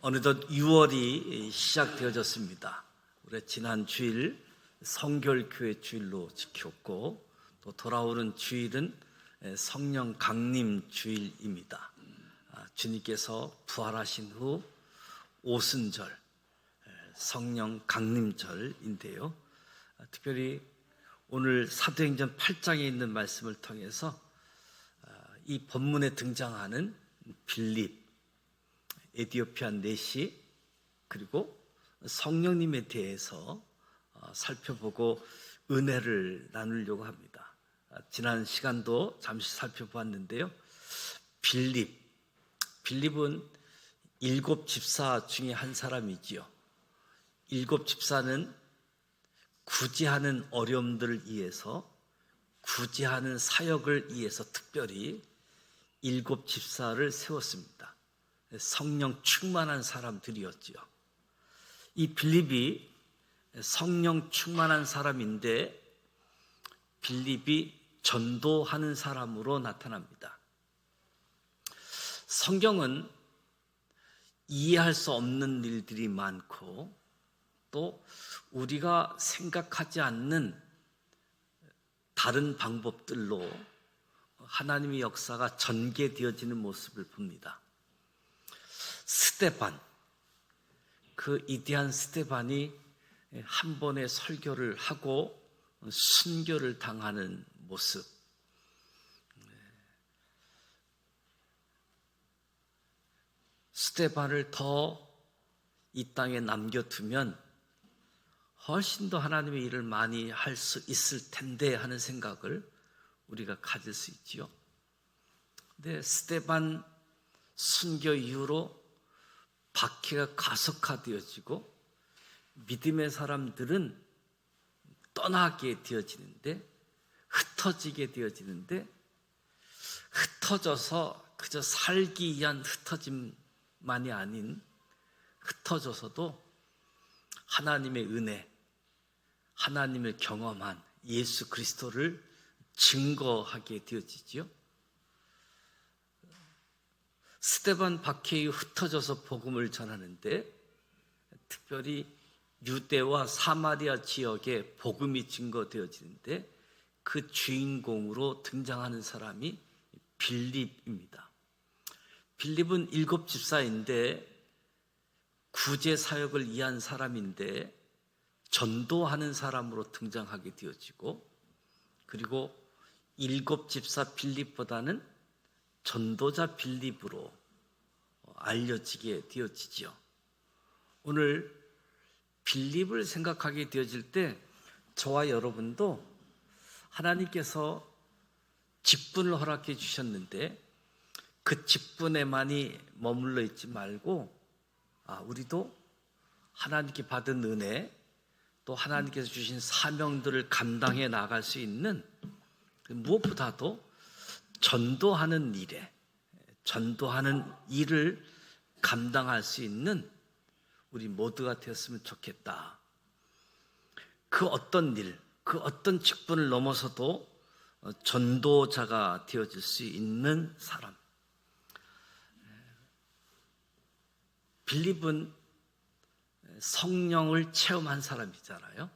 어느덧 6월이 시작되어졌습니다. 우리 지난 주일 성결교회 주일로 지켰고 또 돌아오는 주일은 성령 강림 주일입니다. 아, 주님께서 부활하신 후 오순절 성령 강림절인데요. 아, 특별히 오늘 사도행전 8장에 있는 말씀을 통해서 아, 이 본문에 등장하는 빌립 에디오피아 내시 그리고 성령님에 대해서 어, 살펴보고 은혜를 나누려고 합니다. 아, 지난 시간도 잠시 살펴보았는데요. 빌립, 빌립은 일곱 집사 중에 한 사람이지요. 일곱 집사는 구제하는 어려움들을 위해서 구제하는 사역을 위해서 특별히 일곱 집사를 세웠습니다. 성령 충만한 사람들이었지요. 이 빌립이 성령 충만한 사람인데 빌립이 전도하는 사람으로 나타납니다. 성경은 이해할 수 없는 일들이 많고 또 우리가 생각하지 않는 다른 방법들로 하나님의 역사가 전개되어지는 모습을 봅니다. 스테반, 그 이디한 스테반이 한 번의 설교를 하고 순교를 당하는 모습. 스테반을 더 이 땅에 남겨두면 훨씬 더 하나님의 일을 많이 할 수 있을 텐데 하는 생각을 우리가 가질 수 있지요. 근데 스테반 순교 이후로 박해가 가속화되어지고 믿음의 사람들은 떠나게 되어지는데 흩어지게 되어지는데 흩어져서 그저 살기 위한 흩어짐만이 아닌 흩어져서도 하나님의 은혜, 하나님을 경험한 예수 그리스도를 증거하게 되어지지요. 스테반 박해이 흩어져서 복음을 전하는데 특별히 유대와 사마리아 지역에 복음이 증거되어지는데 그 주인공으로 등장하는 사람이 빌립입니다. 빌립은 일곱 집사인데 구제 사역을 위한 사람인데 전도하는 사람으로 등장하게 되어지고 그리고 일곱 집사 빌립보다는 전도자 빌립으로 알려지게 되어지지요. 오늘 빌립을 생각하게 되어질 때 저와 여러분도 하나님께서 직분을 허락해 주셨는데 그 직분에만이 머물러 있지 말고 아, 우리도 하나님께 받은 은혜 또 하나님께서 주신 사명들을 감당해 나갈 수 있는 그 무엇보다도 전도하는 일에 전도하는 일을 감당할 수 있는 우리 모두가 되었으면 좋겠다. 그 어떤 일, 그 어떤 직분을 넘어서도 전도자가 되어질 수 있는 사람. 빌립은 성령을 체험한 사람이잖아요.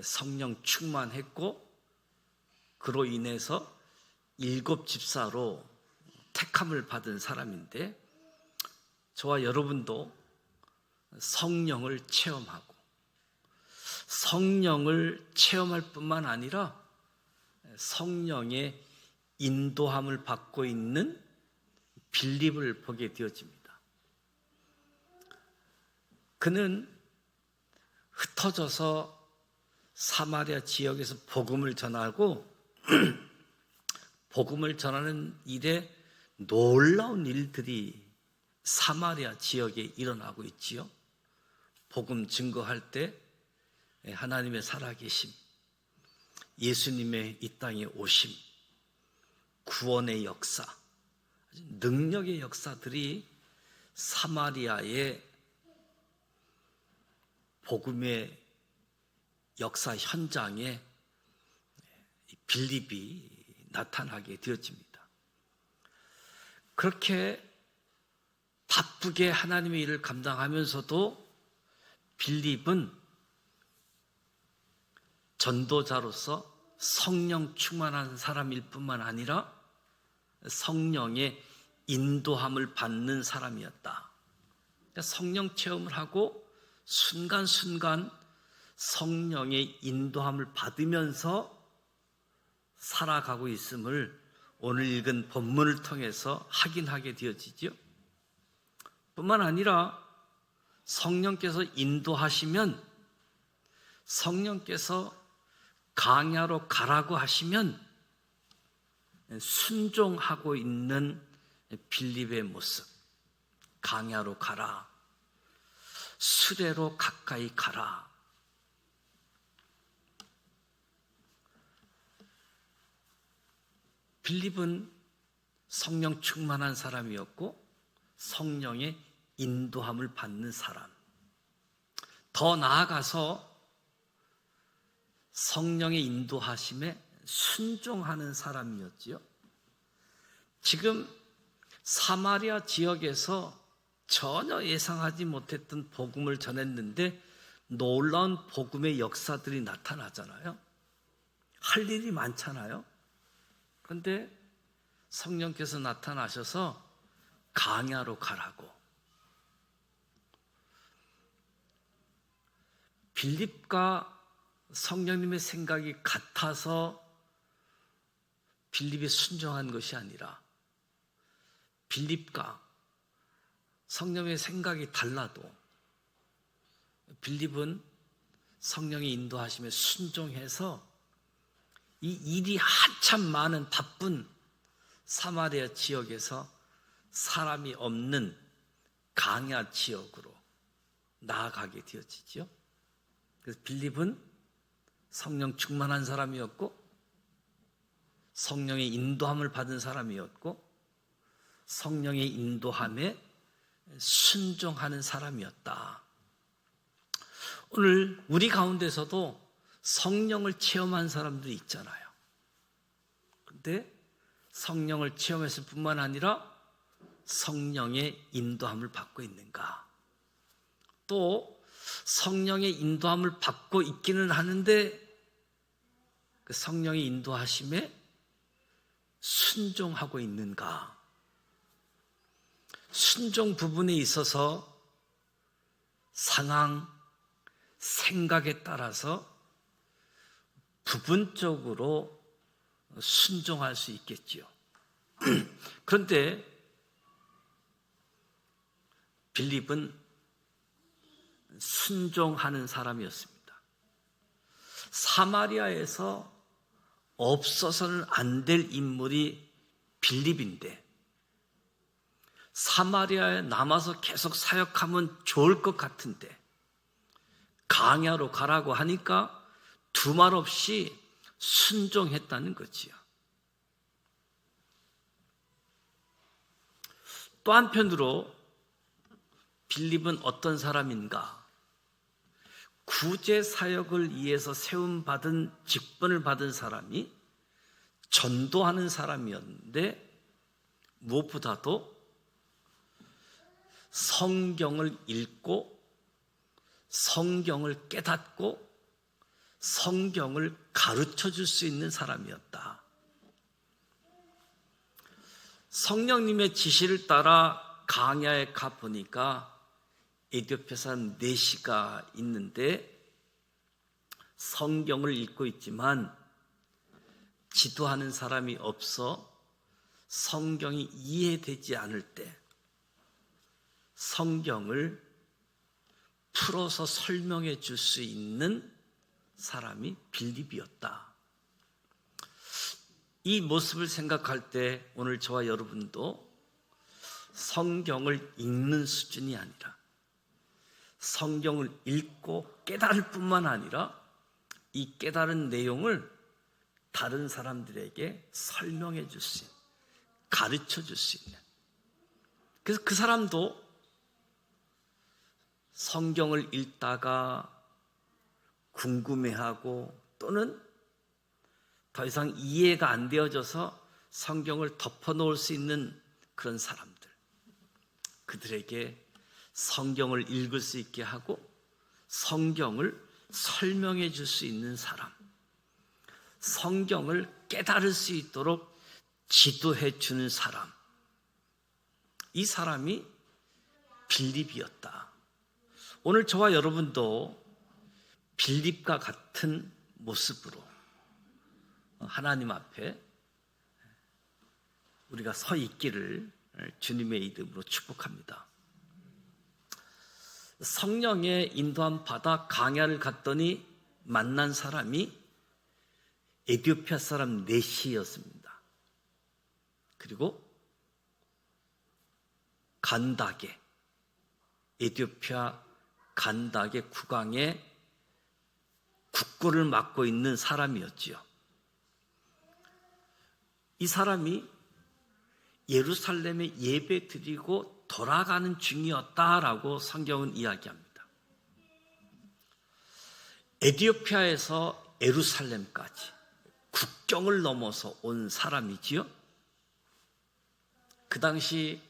성령 충만했고 그로 인해서 일곱 집사로 택함을 받은 사람인데 저와 여러분도 성령을 체험하고 성령을 체험할 뿐만 아니라 성령의 인도함을 받고 있는 빌립을 보게 되어집니다. 그는 흩어져서 사마리아 지역에서 복음을 전하고 복음을 전하는 일에 놀라운 일들이 사마리아 지역에 일어나고 있지요. 복음 증거할 때 하나님의 살아계심, 예수님의 이 땅에 오심, 구원의 역사, 능력의 역사들이 사마리아의 복음의 역사 현장에 빌립이 나타나게 되어집니다. 그렇게 바쁘게 하나님의 일을 감당하면서도 빌립은 전도자로서 성령 충만한 사람일 뿐만 아니라 성령의 인도함을 받는 사람이었다. 그러니까 성령 체험을 하고 순간순간 성령의 인도함을 받으면서 살아가고 있음을 오늘 읽은 본문을 통해서 확인하게 되어지죠. 뿐만 아니라 성령께서 인도하시면 성령께서 강야로 가라고 하시면 순종하고 있는 빌립의 모습. 강야로 가라. 수레로 가까이 가라. 빌립은 성령 충만한 사람이었고 성령의 인도함을 받는 사람. 더 나아가서 성령의 인도하심에 순종하는 사람이었지요. 지금 사마리아 지역에서 전혀 예상하지 못했던 복음을 전했는데 놀라운 복음의 역사들이 나타나잖아요. 할 일이 많잖아요. 그런데 성령께서 나타나셔서 강야로 가라고. 빌립과 성령님의 생각이 같아서 빌립이 순종한 것이 아니라 빌립과 성령의 생각이 달라도 빌립은 성령의 인도하심에 순종해서 이 일이 한참 많은 바쁜 사마리아 지역에서 사람이 없는 강야 지역으로 나아가게 되어지죠. 그래서 빌립은 성령 충만한 사람이었고 성령의 인도함을 받은 사람이었고 성령의 인도함에 순종하는 사람이었다. 오늘 우리 가운데서도 성령을 체험한 사람들이 있잖아요. 근데 성령을 체험했을 뿐만 아니라 성령의 인도함을 받고 있는가? 또 성령의 인도함을 받고 있기는 하는데 그 성령의 인도하심에 순종하고 있는가? 순종 부분에 있어서 상황, 생각에 따라서 부분적으로 순종할 수 있겠지요. 그런데 빌립은 순종하는 사람이었습니다. 사마리아에서 없어서는 안 될 인물이 빌립인데 사마리아에 남아서 계속 사역하면 좋을 것 같은데 강야로 가라고 하니까 두말 없이 순종했다는 거지요. 또 한편으로 빌립은 어떤 사람인가? 구제 사역을 위해서 세움 받은 직분을 받은 사람이 전도하는 사람이었는데 무엇보다도 성경을 읽고 성경을 깨닫고 성경을 가르쳐 줄 수 있는 사람이었다. 성령님의 지시를 따라 강야에 가 보니까 에디오피아산 4시가 있는데 성경을 읽고 있지만 지도하는 사람이 없어 성경이 이해되지 않을 때 성경을 풀어서 설명해 줄 수 있는 사람이 빌립이었다. 이 모습을 생각할 때 오늘 저와 여러분도 성경을 읽는 수준이 아니라 성경을 읽고 깨달을 뿐만 아니라 이 깨달은 내용을 다른 사람들에게 설명해 줄 수 있는, 가르쳐 줄 수 있는. 그래서 그 사람도 성경을 읽다가 궁금해하고 또는 더 이상 이해가 안 되어져서 성경을 덮어 놓을 수 있는 그런 사람들. 그들에게 성경을 읽을 수 있게 하고 성경을 설명해 줄 수 있는 사람, 성경을 깨달을 수 있도록 지도해 주는 사람. 이 사람이 빌립이었다. 오늘 저와 여러분도 빌립과 같은 모습으로 하나님 앞에 우리가 서 있기를 주님의 이름으로 축복합니다. 성령의 인도함 받아 강야를 갔더니 만난 사람이 에디오피아 사람 네시였습니다. 그리고 간다게 에디오피아 간다게 국왕의 국고를 맡고 있는 사람이었지요. 이 사람이 예루살렘에 예배 드리고 돌아가는 중이었다라고 성경은 이야기합니다. 에디오피아에서 예루살렘까지 국경을 넘어서 온 사람이지요. 그 당시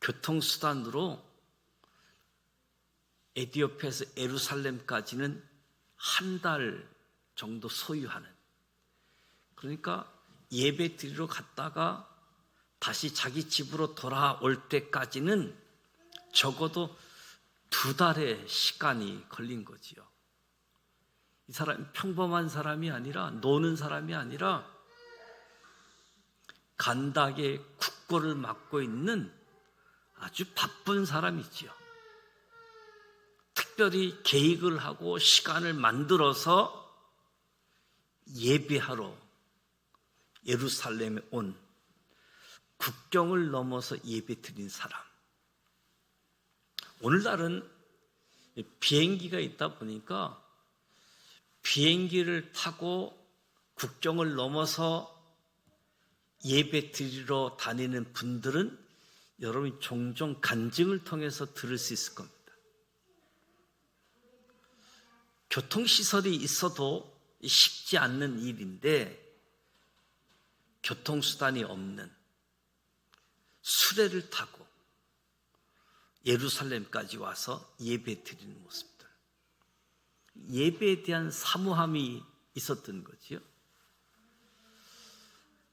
교통수단으로 에디오피아에서 예루살렘까지는 한 달 정도 소유하는 그러니까 예배 드리러 갔다가 다시 자기 집으로 돌아올 때까지는 적어도 두 달의 시간이 걸린 거지요. 이 사람이 평범한 사람이 아니라 노는 사람이 아니라 간닥의 국고를 맡고 있는 아주 바쁜 사람이지요. 특별히 계획을 하고 시간을 만들어서 예배하러 예루살렘에 온 국경을 넘어서 예배 드린 사람. 오늘날은 비행기가 있다 보니까 비행기를 타고 국경을 넘어서 예배 드리러 다니는 분들은 여러분이 종종 간증을 통해서 들을 수 있을 겁니다. 교통시설이 있어도 쉽지 않는 일인데 교통수단이 없는 수레를 타고 예루살렘까지 와서 예배 드리는 모습들. 예배에 대한 사모함이 있었던 거지요.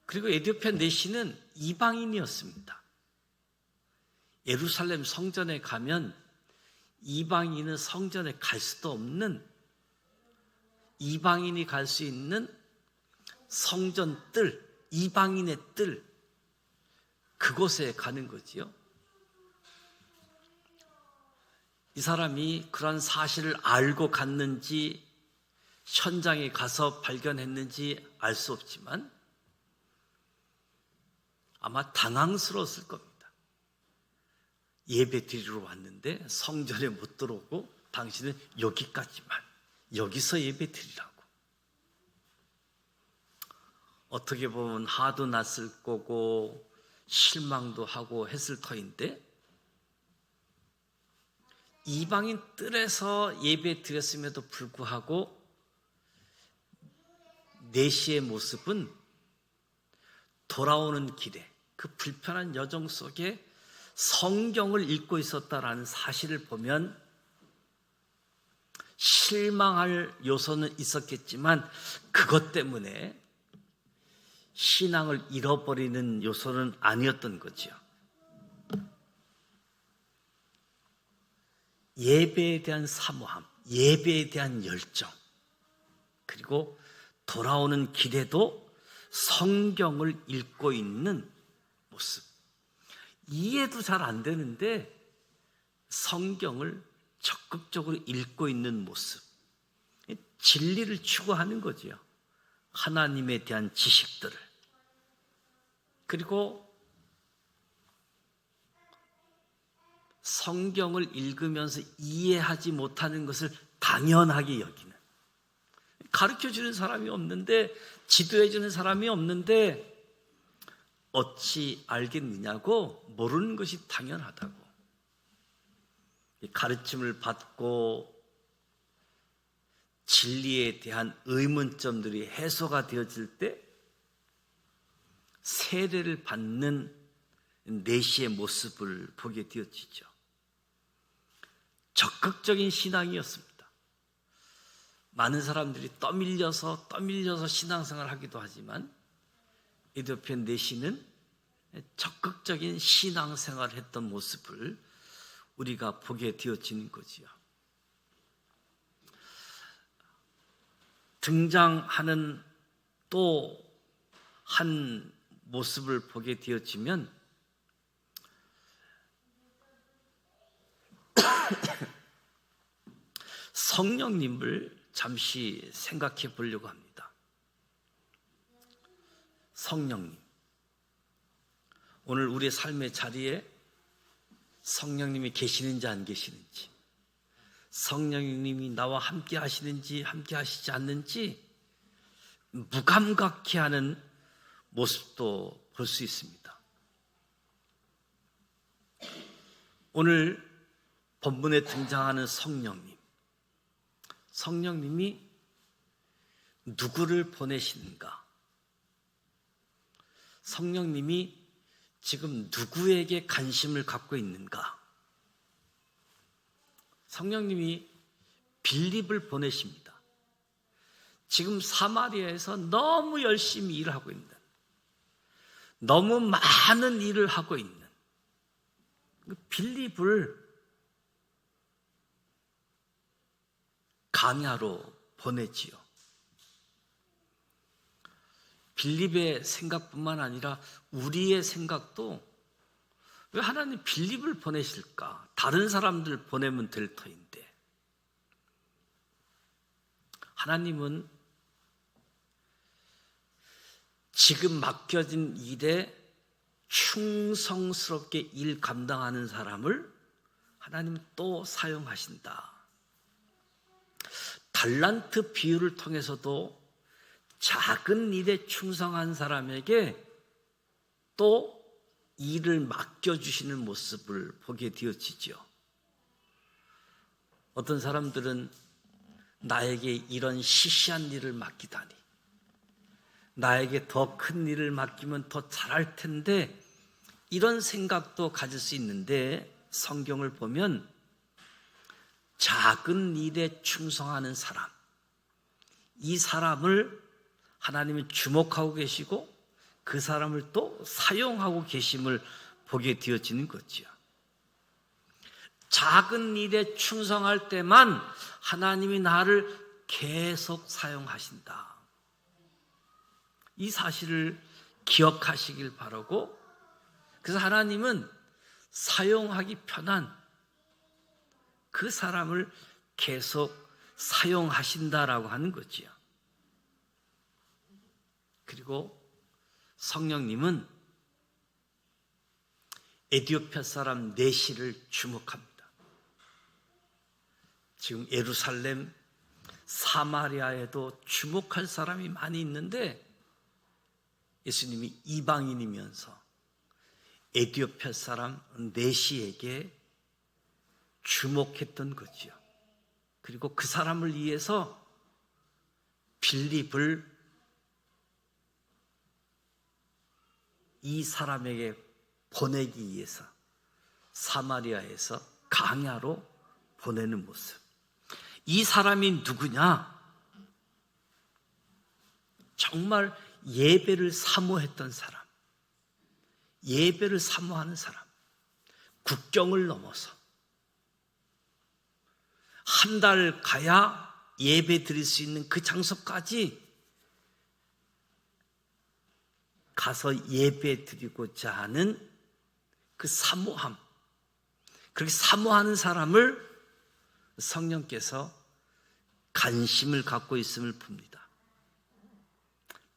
그리고 에디오피아 내시는 이방인이었습니다. 예루살렘 성전에 가면 이방인은 성전에 갈 수도 없는 이방인이 갈 수 있는 성전 뜰, 이방인의 뜰, 그곳에 가는 거지요. 이 사람이 그런 사실을 알고 갔는지 현장에 가서 발견했는지 알 수 없지만 아마 당황스러웠을 겁니다. 예배 드리러 왔는데 성전에 못 들어오고 당신은 여기까지만 여기서 예배 드리라고. 어떻게 보면 하도 났을 거고 실망도 하고 했을 터인데 이방인 뜰에서 예배 드렸음에도 불구하고 내시의 모습은 돌아오는 길에 그 불편한 여정 속에 성경을 읽고 있었다라는 사실을 보면 실망할 요소는 있었겠지만 그것 때문에 신앙을 잃어버리는 요소는 아니었던 거지요. 예배에 대한 사모함, 예배에 대한 열정, 그리고 돌아오는 길에도 성경을 읽고 있는 모습. 이해도 잘 안 되는데 성경을 적극적으로 읽고 있는 모습. 진리를 추구하는 거지요. 하나님에 대한 지식들을. 그리고 성경을 읽으면서 이해하지 못하는 것을 당연하게 여기는. 가르쳐 주는 사람이 없는데, 지도해 주는 사람이 없는데, 어찌 알겠느냐고 모르는 것이 당연하다고. 가르침을 받고 진리에 대한 의문점들이 해소가 되어질 때 세례를 받는 내시의 모습을 보게 되어지죠. 적극적인 신앙이었습니다. 많은 사람들이 떠밀려서 떠밀려서 신앙생활 하기도 하지만 에디오피아 내시는 적극적인 신앙생활을 했던 모습을 우리가 보게 되어지는 거지요. 등장하는 또 한 모습을 보게 되어지면 성령님을 잠시 생각해 보려고 합니다. 성령님. 오늘 우리의 삶의 자리에 성령님이 계시는지 안 계시는지, 성령님이 나와 함께 하시는지 함께 하시지 않는지 무감각해 하는 모습도 볼 수 있습니다. 오늘 본문에 등장하는 성령님. 성령님이 누구를 보내시는가? 성령님이 지금 누구에게 관심을 갖고 있는가? 성령님이 빌립을 보내십니다. 지금 사마리아에서 너무 열심히 일을 하고 있는, 너무 많은 일을 하고 있는 그 빌립을 강야로 보내지요. 빌립의 생각뿐만 아니라 우리의 생각도 왜 하나님 빌립을 보내실까? 다른 사람들 보내면 될 터인데. 하나님은 지금 맡겨진 일에 충성스럽게 일 감당하는 사람을 하나님 또 사용하신다. 달란트 비유를 통해서도 작은 일에 충성한 사람에게 또 일을 맡겨주시는 모습을 보게 되어지죠. 어떤 사람들은 나에게 이런 시시한 일을 맡기다니, 나에게 더 큰 일을 맡기면 더 잘할 텐데, 이런 생각도 가질 수 있는데, 성경을 보면 작은 일에 충성하는 사람, 이 사람을 하나님이 주목하고 계시고 그 사람을 또 사용하고 계심을 보게 되어지는 거지요. 작은 일에 충성할 때만 하나님이 나를 계속 사용하신다. 이 사실을 기억하시길 바라고 그래서 하나님은 사용하기 편한 그 사람을 계속 사용하신다라고 하는 거지요. 그리고 성령님은 에디오피아 사람 네시를 주목합니다. 지금 예루살렘, 사마리아에도 주목할 사람이 많이 있는데 예수님이 이방인이면서 에디오피아 사람 네시에게 주목했던 거지요. 그리고 그 사람을 위해서 빌립을 이 사람에게 보내기 위해서 사마리아에서 강야로 보내는 모습. 이 사람이 누구냐? 정말 예배를 사모했던 사람. 예배를 사모하는 사람. 국경을 넘어서 한 달 가야 예배 드릴 수 있는 그 장소까지 가서 예배 드리고자 하는 그 사모함. 그렇게 사모하는 사람을 성령께서 관심을 갖고 있음을 봅니다.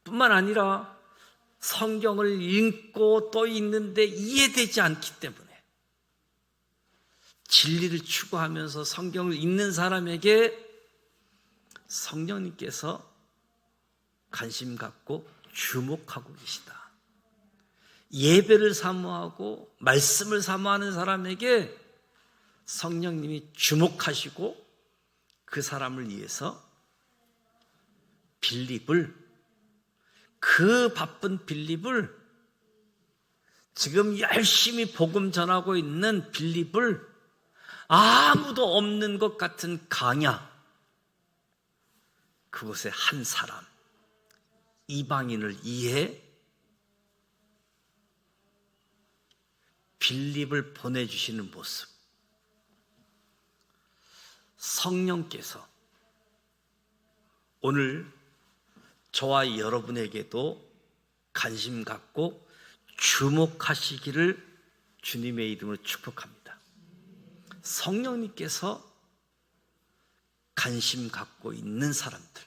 뿐만 아니라 성경을 읽고 또 읽는데 이해되지 않기 때문에 진리를 추구하면서 성경을 읽는 사람에게 성령님께서 관심 갖고 주목하고 계시다. 예배를 사모하고 말씀을 사모하는 사람에게 성령님이 주목하시고 그 사람을 위해서 빌립을 그 바쁜 빌립을 지금 열심히 복음 전하고 있는 빌립을 아무도 없는 것 같은 강야 그곳에 한 사람 이방인을 이해 빌립을 보내주시는 모습 성령께서 오늘 저와 여러분에게도 관심 갖고 주목하시기를 주님의 이름으로 축복합니다. 성령님께서 관심 갖고 있는 사람들.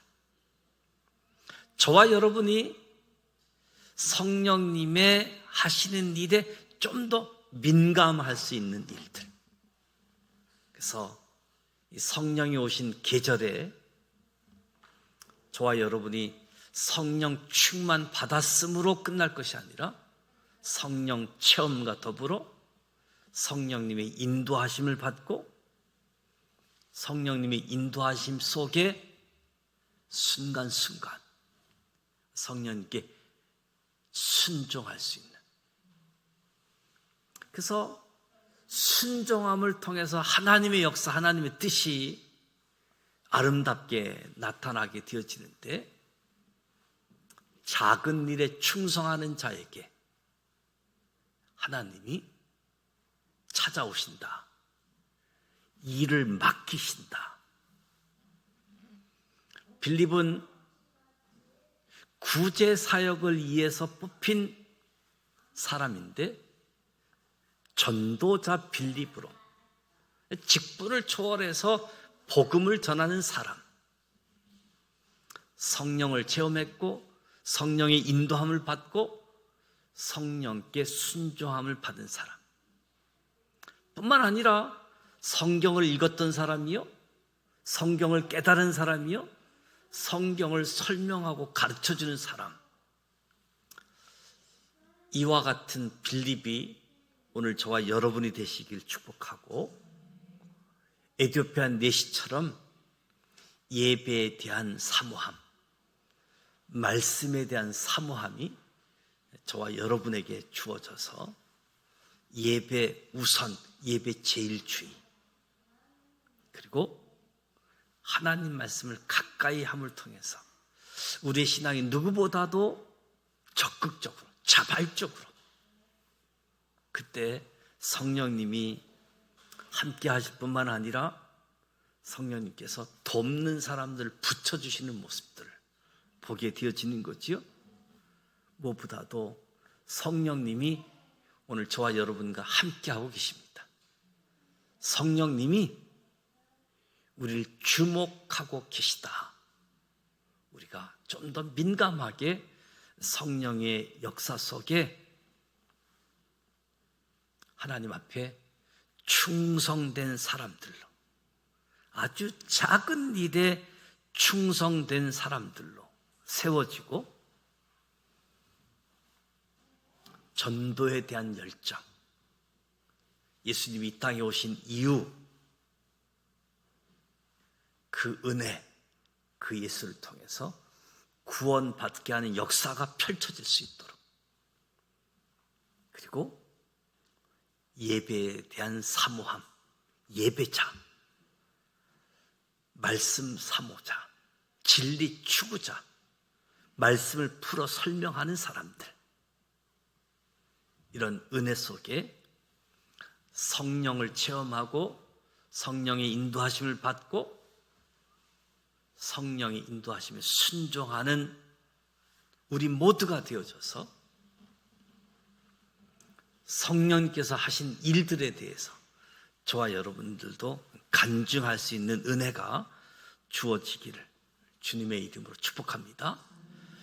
저와 여러분이 성령님의 하시는 일에 좀 더 민감할 수 있는 일들. 그래서 이 성령이 오신 계절에 저와 여러분이 성령 충만 받았음으로 끝날 것이 아니라 성령 체험과 더불어 성령님의 인도하심을 받고 성령님의 인도하심 속에 순간순간 성령님께 순종할 수 있는 그래서 순종함을 통해서 하나님의 역사, 하나님의 뜻이 아름답게 나타나게 되어지는데 작은 일에 충성하는 자에게 하나님이 찾아오신다. 일을 맡기신다. 빌립은 구제 사역을 위해서 뽑힌 사람인데 전도자 빌립으로 직분을 초월해서 복음을 전하는 사람. 성령을 체험했고 성령의 인도함을 받고 성령께 순종함을 받은 사람. 뿐만 아니라 성경을 읽었던 사람이요. 성경을 깨달은 사람이요. 성경을 설명하고 가르쳐 주는 사람. 이와 같은 빌립이 오늘 저와 여러분이 되시길 축복하고 에디오피아 내시처럼 예배에 대한 사모함, 말씀에 대한 사모함이 저와 여러분에게 주어져서 예배 우선, 예배 제일주의, 그리고 하나님 말씀을 가까이 함을 통해서 우리의 신앙이 누구보다도 적극적으로, 자발적으로 그때 성령님이 함께 하실 뿐만 아니라 성령님께서 돕는 사람들을 붙여주시는 모습들을 보게 되어지는 거지요. 무엇보다도 성령님이 오늘 저와 여러분과 함께 하고 계십니다. 성령님이 우리를 주목하고 계시다. 우리가 좀 더 민감하게 성령의 역사 속에 하나님 앞에 충성된 사람들로 아주 작은 일에 충성된 사람들로 세워지고 전도에 대한 열정 예수님이 이 땅에 오신 이유 그 은혜 그 예수를 통해서 구원받게 하는 역사가 펼쳐질 수 있도록 그리고 예배에 대한 사모함, 예배자, 말씀 사모자, 진리 추구자, 말씀을 풀어 설명하는 사람들. 이런 은혜 속에 성령을 체험하고 성령의 인도하심을 받고 성령의 인도하심에 순종하는 우리 모두가 되어져서 성령께서 하신 일들에 대해서 저와 여러분들도 간증할 수 있는 은혜가 주어지기를 주님의 이름으로 축복합니다.